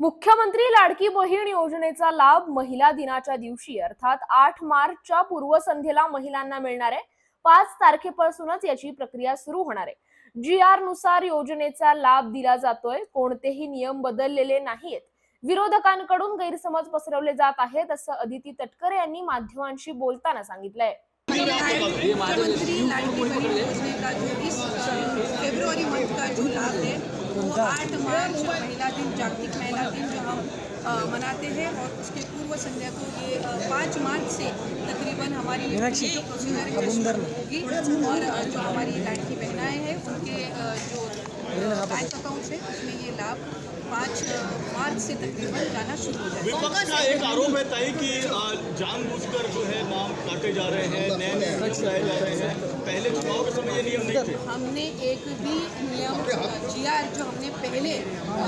मुख्यमंत्री लाडकी बहीण योजनेचा लाभ महिला दिनाच्या दिवशी अर्थात आठ मार्चच्या पूर्वसंध्येला महिलांना मिळणार आहे. पाच तारखेपासूनच याची प्रक्रिया सुरू होणार आहे. जी आरनुसार योजनेचा लाभ दिला जातोय. कोणतेही नियम बदललेले नाहीत विरोधकांकडून गैरसमज पसरवले जात आहेत असं अदिती तटकरे यांनी माध्यमांशी बोलताना सांगितलंय. मुख्यमंत्री का जो इस मंथ का जो लाभ है आठ मार्च महिला दिन जागतिक महिला दिन जो हम मनाते हैं और उसके पूर्व संध्या को ये पाँच मार्च से तकरीबन हमारी ये प्रोसीजर होगी। और जो हमारी लाडकी बहनाएँ हैं उनके जो बैंक अकाउंट्स है उसमें ये लाभ पाँच मार्च से तकरीबन जाना शुरू हो जाएगा। विपक्ष का एक आरोप है ताई कि जानबूझकर जो है नाम काटे जा रहे हैं नए नियम लाए जा रहे हैं। पहले चुनाव के समय नियम नहीं थे। हमने एक भी नियम जी आर जो हमने पहले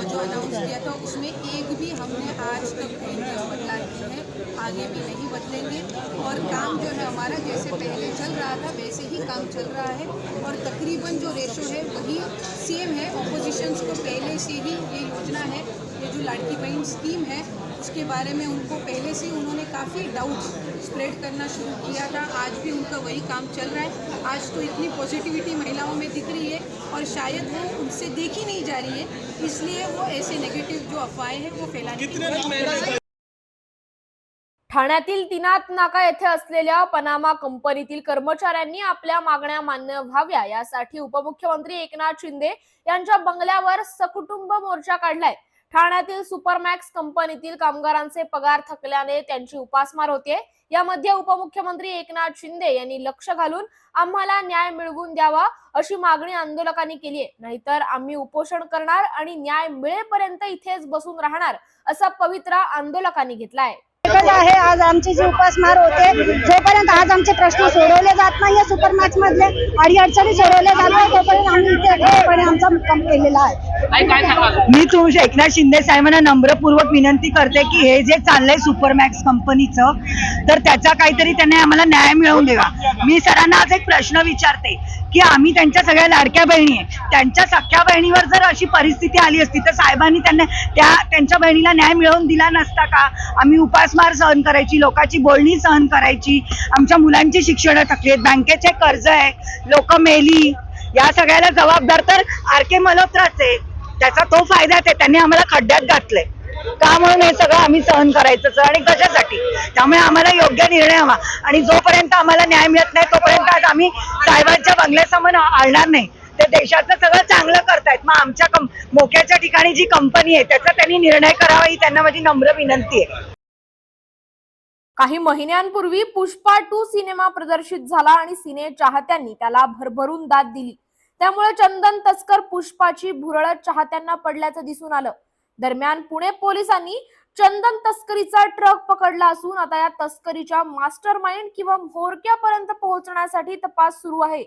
जो अनाउंस किया था, उसमें एक भी हमने आज तक कोई नियम बदला नहीं है, आगे भी नहीं बदलेंगे। और काम जो है हमारा जैसे पहले चल रहा था, वैसे ही काम चल रहा है। और तकरीबन जो रेशो है, वही सेम है। ऑपोजिशंस को पहले से ही ये योजना है, ये जो लाड़की बहन स्कीम है उसके बारे में उनको पहले से ही उन्होंने काफ़ी डाउट स्प्रेड करना शुरू किया था। आज भी उनका वही काम चल रहा है। आज तो इतनी पॉजिटिविटी महिलाओं में दिख रही है और शायद वो उनसे देखी नहीं जा रही है। इसलिए वो ऐसे नेगेटिव जो अफवाहें हैं वो फैलाने ठाण्यातील तिनात नाका येथे असलेल्या पनामा कंपनीतील कर्मचाऱ्यांनी आपल्या मागण्या मान्य व्हाव्या. यासाठी उपमुख्यमंत्री एकनाथ शिंदे यांच्या बंगल्यावर सकुटुंब मोर्चा काढलाय. ठाण्यातील सुपरमॅक्स कंपनीतील कामगारांचे पगार थकल्याने त्यांची उपासमार होते. यामध्ये उपमुख्यमंत्री एकनाथ शिंदे यांनी लक्ष घालून आम्हाला न्याय मिळवून द्यावा अशी मागणी आंदोलकांनी केली आहे. नाहीतर आम्ही उपोषण करणार आणि न्याय मिळेपर्यंत इथेच बसून राहणार असा पवित्रा आंदोलकांनी घेतलाय एकच आहे आज आमची जी उपासमार होते जोपर्यंत आज आमचे प्रश्न सोडवले जात नाहीये सुपर मॅच मधले अडी अडचणी सोडवल्या जात नाही तोपर्यंत आम्ही इथे आमचा मुक्काम केलेला आहे. मी तुमच्या एकनाथ शिंदे साहेबांना नम्रपूर्वक विनंती करते की हे जे चाललंय सुपरमॅक्स कंपनीचं तर त्याचा काहीतरी त्यांनी आम्हाला न्याय मिळवून द्यावा. मी सरांना आज एक प्रश्न विचारते की आम्ही त्यांच्या सगळ्या लाडक्या बहिणी आहे. त्यांच्या सख्या बहिणीवर जर अशी परिस्थिती आली असती तर साहेबांनी त्यांना त्या त्यांच्या बहिणीला न्याय मिळवून दिला नसता का? आम्ही उपासमार सहन करायची लोकांची बोलणी सहन करायची आमच्या मुलांची शिक्षणं थकली आहेत बँकेचे कर्ज आहे लोक मेली या सगळ्याला जबाबदार. तर आर के मल्होत्राच आहे. त्याचा तो फायदाच आहे. त्यांनी आम्हाला खड्ड्यात घातलंय. का म्हणून हे सगळं आम्ही सहन करायचं आणि कशासाठी? त्यामुळे आम्हाला योग्य निर्णय हवा. आणि जोपर्यंत आम्हाला न्याय मिळत नाही तोपर्यंत आज आम्ही साहेबांच्या बंगल्यासमोर आणणार नाही. ते देशाचं सगळं चांगलं करतायत. मग आमच्या कं- मोक्याच्या ठिकाणी जी कंपनी आहे त्याचा त्यांनी निर्णय करावा ही त्यांना माझी नम्र विनंती आहे. काही महिन्यांपूर्वी पुष्पा टू सिनेमा प्रदर्शित झाला आणि सिने चाहत्यांनी त्याला भरभरून दाद दिली. त्यामुळे चंदन तस्कर पुष्पाची भुरळत चाहत्यांना पडल्याचं दिसून आलं. दरम्यान पुणे पोलिसांनी चंदन तस्करीचा ट्रक पकडला असून आता या तस्करीच्या मास्टर माइंड किंवा म्होरक्यापर्यंत पोहोचण्यासाठी तपास सुरू आहे.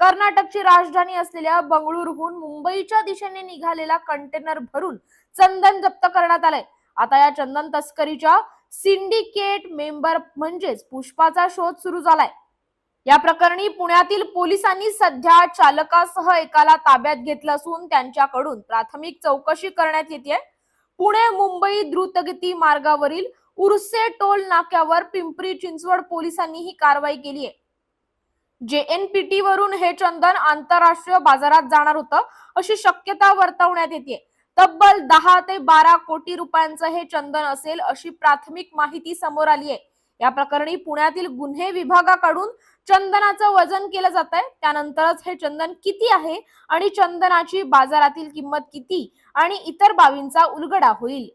कर्नाटकची राजधानी असलेल्या बंगळुरूहून मुंबईच्या दिशेने निघालेला कंटेनर भरून चंदन जप्त करण्यात आलंय. आता या चंदन तस्करीच्या सिंडिकेट मेंबर म्हणजेच पुष्पाचा शोध सुरू झालाय. या प्रकरणी पुण्यातील पोलिसांनी सध्या चालकासह एकाला ताब्यात घेतलं असून त्यांच्याकडून प्राथमिक चौकशी करण्यात येते पुणे मुंबई द्रुतगती मार्गावरील उर्से टोल नाक्यावर पिंपरी चिंचवड पोलिसांनी ही कारवाई केली आहे. जेएनपीटी वरून हे चंदन आंतरराष्ट्रीय बाजारात जाणार होतं अशी शक्यता वर्तवण्यात येते. तब्बल दहा ते बारा कोटी रुपयांचं हे चंदन असेल अशी प्राथमिक माहिती समोर आली आहे. या प्रकरणी पुण्यातील गुन्हे विभागाकडून चंदनाचं वजन केलं जात आहे त्यानंतरच हे चंदन किती आहे आणि चंदनाची बाजारातील किंमत किती आणि इतर बाबींचा उलगडा होईल.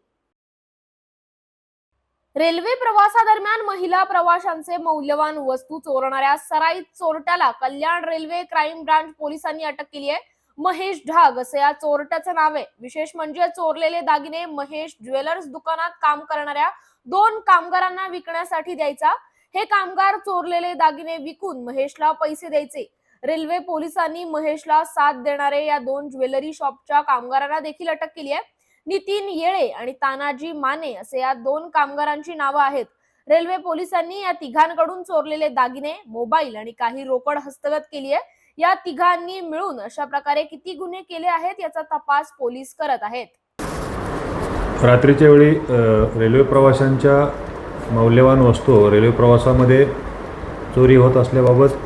रेल्वे प्रवासादरम्यान महिला प्रवाशांचे मौल्यवान वस्तू चोरणाऱ्या सराईत चोरट्याला कल्याण रेल्वे क्राईम ब्रांच पोलिसांनी अटक केली आहे. महेश ढाग असं या चोरट्याचं नाव आहे. विशेष म्हणजे चोरलेले दागिने महेश ज्वेलर्स दुकानात काम करणाऱ्या दोन कामगारांना विकण्यासाठी द्यायचा. हे कामगार चोरलेले दागिने विकून महेशला पैसे द्यायचे. रेल्वे पोलिसांनी महेशला साथ देणारे या दोन ज्वेलरी शॉपच्या कामगारांना देखील अटक केली आहे. नितीन येळे आणि तानाजी माने असे या दोन कामगारांची नावं आहेत. रेल्वे पोलिसांनी या तिघांकडून चोरलेले दागिने मोबाईल आणि काही रोकड हस्तगत केली आहे. या तिघांनी मिळून अशा प्रकारे किती गुन्हे केले आहेत याचा तपास पोलीस करत आहेत. रात्रीच्या वेळी रेल्वे प्रवाशांच्या मौल्यवान वस्तू रेल्वे प्रवासामध्ये चोरी होत असल्याबाबत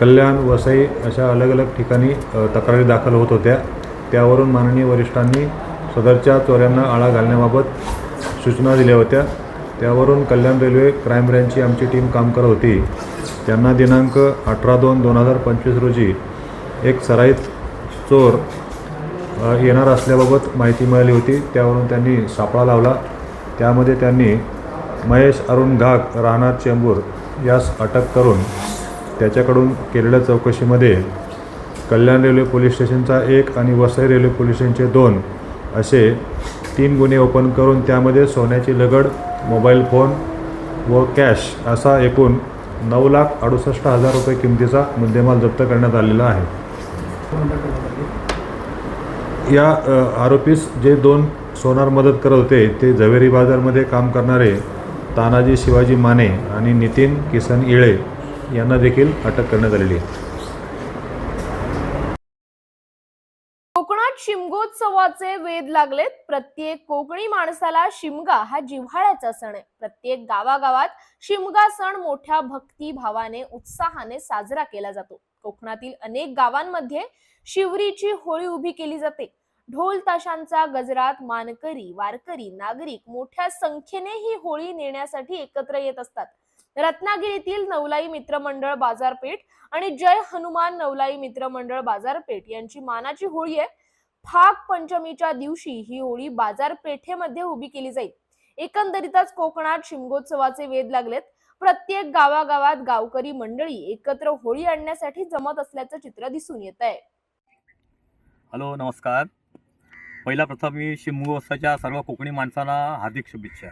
कल्याण वसई अशा अलग अलग ठिकाणी तक्रारी दाखल होत होत्या. त्यावरून माननीय वरिष्ठांनी सदरच्या चोऱ्यांना आळा घालण्याबाबत सूचना दिल्या होत्या. त्यावरून कल्याण रेल्वे क्राईम ब्रँचची आमची टीम काम करत होती. त्यांना दिनांक अठरा दोन दोन हजार पंचवीस रोजी एक सराईत चोर येणार असल्याबाबत माहिती मिळाली होती. त्यावरून त्यांनी सापळा लावला. त्यामध्ये त्यांनी महेश अरुण घाग राहणार चेंबूर यास अटक करून त्याच्याकडून केलेल्या चौकशीमध्ये कल्याण रेल्वे पोलीस स्टेशनचा एक आणि वसई रेल्वे पोलीस स्टेशनचे दोन असे तीन गुन्हे ओपन करून त्यामध्ये सोन्याची लगड मोबाईल फोन व कॅश असा एकूण नऊ लाख अडुसष्ट हजार रुपये किमतीचा मुद्देमाल जप्त करण्यात आलेला आहे. या आरोपीस जे दोन सोनार मदत करत होते ते झवेरी बाजारमध्ये काम करणारे तानाजी शिवाजी माने आणि नितीन किसन इळे यांना देखील अटक करण्यात आलेली आहे कोकणात शिमगोत्सवाचे वेद लागलेत. प्रत्येक कोकणी माणसाला शिमगा हा जिव्हाळ्याचा सण आहे. प्रत्येक गावागावात शिमगा सण मोठ्या भक्तिभावाने उत्साहाने साजरा केला जातो. कोकणातील अनेक गावांमध्ये शिवरीची होळी उभी केली जाते. ढोल ताशांचा गजरात मानकरी वारकरी नागरिक मोठ्या संख्येने ही होळी नेण्यासाठी एकत्र येत असतात. रत्नागिरीतील नवलाई मित्रमंडळ बाजारपेठ आणि जय हनुमान नवलाई मित्रमंडळ बाजारपेठ यांची मानाची होळी आहे. फाग पंचमीच्या दिवशी ही होळी बाजारपेठेमध्ये उभी केली जाईल. एकंदरीतच कोकणात शिमगोत्सवाचे वेध लागलेत. प्रत्येक गावागावात गावकरी मंडळी एकत्र होळी आणण्यासाठी जमत असल्याचं चित्र दिसून येत आहे. हॅलो नमस्कार. पहिला प्रथम मी शिमगोत्सवाच्या सर्व कोकणी माणसांना हार्दिक शुभेच्छा.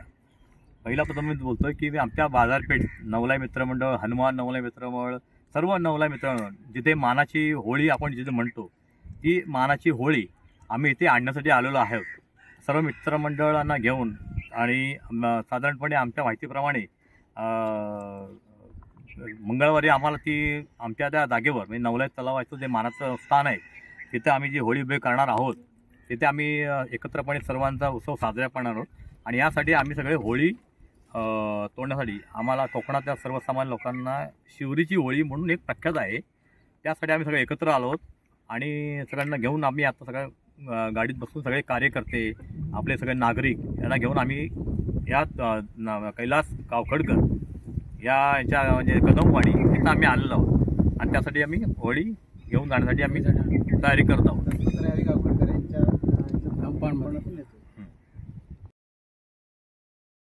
पहिला प्रथम मी बोलतोय की आमच्या बाजारपेठ नवलाई मित्रमंडळ हनुमान नवलाई मित्रमंडळ सर्व नवलाई मित्रमंडळ जिथे मानाची होळी आपण जिथे म्हणतो ती मानाची होळी आम्ही इथे आणण्यासाठी आलेलो आहोत. सर्व मित्रमंडळांना घेऊन आणि साधारणपणे आमच्या माहितीप्रमाणे मंगळवारी आम्हाला ती आमच्या त्या जागेवर म्हणजे नवलाय तलावाचं जे मानाचं स्थान आहे तिथे आम्ही जी होळी उभी करणार आहोत तिथे आम्ही एकत्रपणे सर्वांचा उत्सव साजरा करणार आहोत. आणि यासाठी आम्ही सगळे होळी तोडण्यासाठी आम्हाला कोकणातल्या सर्वसामान्य लोकांना शिवरीची होळी म्हणून एक प्रख्यात आहे. त्यासाठी आम्ही सगळे एकत्र आलो आहोत. आणि सगळ्यांना घेऊन आम्ही आता सगळ्या गाडीत बसून सगळे कार्यकर्ते आपले सगळे नागरिक यांना घेऊन आम्ही या न- कैलास गावखडकर या याच्या म्हणजे कदमवाडी इथं आम्ही आलेलो आहोत. आणि त्यासाठी आम्ही होळी घेऊन जाण्यासाठी आम्ही तयारी करत आहोत. कावखडकर यांच्या